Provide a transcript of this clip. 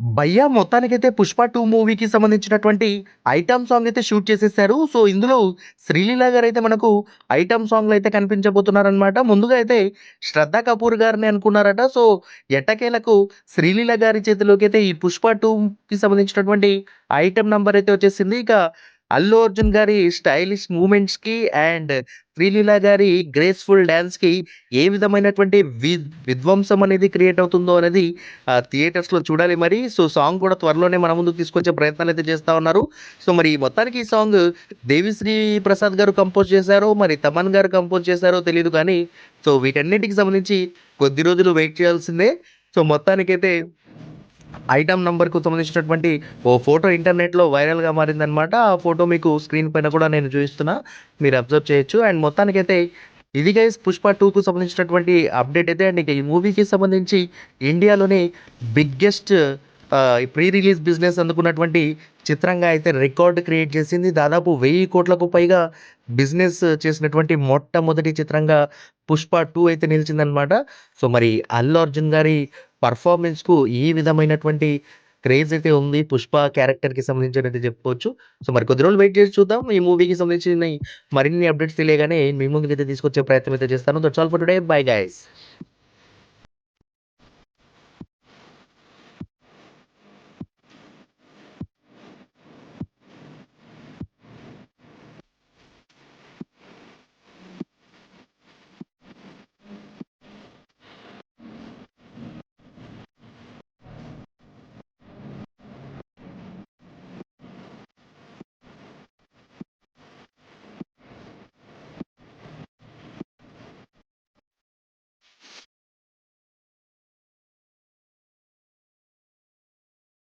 భయ్యా మొత్తానికైతే 'పుష్ప టూ మూవీకి సంబంధించినటువంటి ఐటమ్ సాంగ్ అయితే షూట్ చేసేసారు. సో, ఇందులో శ్రీలీల గారు అయితే మనకు ఐటమ్ సాంగ్లు అయితే కనిపించబోతున్నారనమాట. ముందుగా అయితే 'శ్రద్ధ కపూర్' గారిని అనుకున్నారట. సో, ఎట్టకేలకు శ్రీలీల గారి చేతిలోకి అయితే ఈ 'పుష్ప టూకి సంబంధించినటువంటి ఐటమ్ నంబర్ అయితే వచ్చేసింది. ఇక అల్లు అర్జున్ గారి స్టైలిష్ మూవ్‌మెంట్స్‌కి అండ్ శ్రీలీల గారి గ్రేస్‌ఫుల్ డాన్స్‌కి ఏ విధమైనటువంటి వి విధ్వంసం అనేది క్రియేట్ అవుతుందో అనేది థియేటర్స్ థియేటర్స్‌లో చూడాలి మరి. సో, సాంగ్ కూడా త్వరలోనే మన ముందుకు తీసుకొచ్చే ప్రయత్నాలు అయితే చేస్తా ఉన్నారు. సో, మరి మొత్తానికి ఈ సాంగ్ దేవిశ్రీ ప్రసాద్ గారు కంపోజ్ చేశారో, మరి తమన్ గారు కంపోజ్ చేశారో తెలియదు కానీ, సో, వీటన్నిటికి సంబంధించి కొద్ది రోజులు వెయిట్ చేయాల్సిందే. సో, మొత్తానికైతే ఐటమ్ నెంబర్కు సంబంధించినటువంటి ఓ ఫోటో ఇంటర్నెట్‌లో వైరల్‌గా మారిందనమాట. ఆ ఫోటో మీకు స్క్రీన్ పైన కూడా నేను చూపిస్తున్నా. మీరు అబ్జర్వ్ చేయొచ్చు. అండ్ మొత్తానికైతే ఇది గైస్ 'పుష్ప టూకు సంబంధించినటువంటి అప్డేట్ అయితే. అండ్ ఇక ఈ మూవీకి సంబంధించి ఇండియాలోని బిగ్గెస్ట్ ప్రీ రిలీజ్ బిజినెస్ అందుకున్నటువంటి చిత్రంగా అయితే రికార్డ్ క్రియేట్ చేసింది. దాదాపు వెయ్యి కోట్లకు పైగా బిజినెస్ చేసినటువంటి మొట్టమొదటి చిత్రంగా 'పుష్ప టూ అయితే నిలిచిందనమాట. సో, మరి అల్లు అర్జున్ గారి పర్ఫార్మెన్స్కు ఈ విధమైనటువంటి క్రేజ్ అయితే ఉంది. 'పుష్ప' క్యారెక్టర్‌కి సంబంధించినట్టు చెప్పుకోవచ్చు. సో, మరి కొద్ది రోజులు వెయిట్ చేసి చూద్దాం. ఈ మూవీకి సంబంధించిన మరిన్ని అప్డేట్స్ తెలియగానే మీ ముందుకైతే తీసుకొచ్చే ప్రయత్నం అయితే చేస్తాను. That's all for today. Bye guys.